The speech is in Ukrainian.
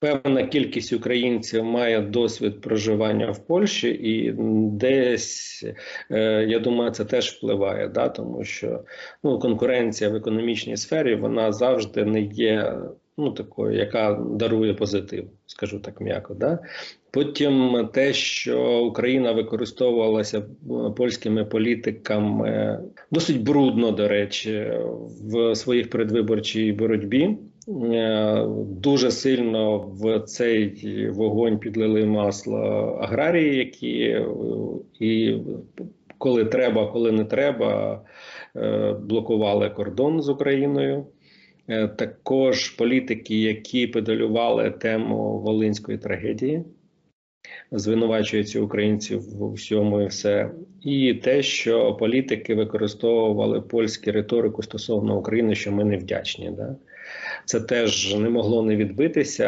Певна кількість українців має досвід проживання в Польщі, і десь е, я думаю, це теж впливає, да, тому що ну, конкуренція в економічній сфері вона завжди не є ну, такою, яка дарує позитив, скажу так м'яко. Да? Потім те, що Україна використовувалася е, польськими політиками досить брудно, до речі, в своїх передвиборчій боротьбі. Е, Дуже сильно в цей вогонь підлили масло аграрії, які е, і коли треба, коли не треба, е, блокували кордон з Україною. Також політики, які педалювали тему волинської трагедії, звинувачуються українців в всьому і все, і те, що політики використовували польську риторику стосовно України, що ми невдячні. Да? Це теж не могло не відбитися.